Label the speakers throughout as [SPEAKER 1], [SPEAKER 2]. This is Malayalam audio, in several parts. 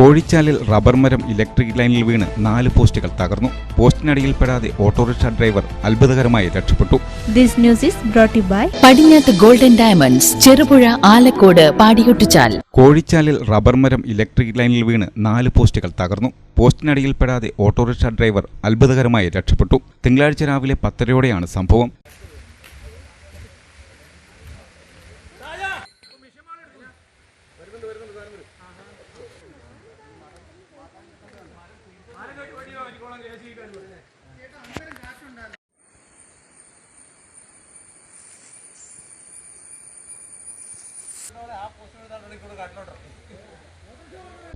[SPEAKER 1] കോഴിച്ചാലിൽ റബ്ബർ മരം ഇലക്ട്രിക് ലൈനിൽ വീണ് നാല് പോസ്റ്റുകൾ തകർന്നു. പോസ്റ്റിനടിയിൽപ്പെടാതെ ഓട്ടോറിക്ഷ ഡ്രൈവർ അത്ഭുതകരമായി രക്ഷപ്പെട്ടു.
[SPEAKER 2] This news is brought by you by
[SPEAKER 3] Padinjath golden diamonds Cherupuzha Alakode Padiyottuchal
[SPEAKER 1] കോഴിച്ചാലിൽ rubber മരം ഇലക്ട്രിക് ലൈനിൽ വീണ് നാല് പോസ്റ്റുകൾ തകർന്നു. പോസ്റ്റിനടിയിൽപ്പെടാതെ ഓട്ടോറിക്ഷ ഡ്രൈവർ അത്ഭുതകരമായി രക്ഷപ്പെട്ടു. തിങ്കളാഴ്ച രാവിലെ പത്തരയോടെയാണ് സംഭവം.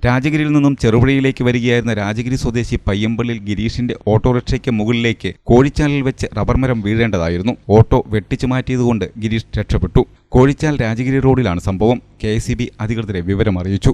[SPEAKER 1] രാജഗിരിയിൽ നിന്നും ചെറുപുഴയിലേക്ക് വരികയായിരുന്ന രാജഗിരി സ്വദേശി പയ്യമ്പള്ളിൽ ഗിരീഷിന്റെ ഓട്ടോറിക്ഷയ്ക്ക് മുകളിലേക്ക് കോഴിച്ചാലിൽ വെച്ച് റബ്ബർ മരം വീഴേണ്ടതായിരുന്നു. ഓട്ടോ വെട്ടിച്ചു മാറ്റിയതുകൊണ്ട് ഗിരീഷ് രക്ഷപ്പെട്ടു. കോഴിച്ചാൽ രാജഗിരി റോഡിലാണ് സംഭവം. കെ അധികൃതരെ വിവരം അറിയിച്ചു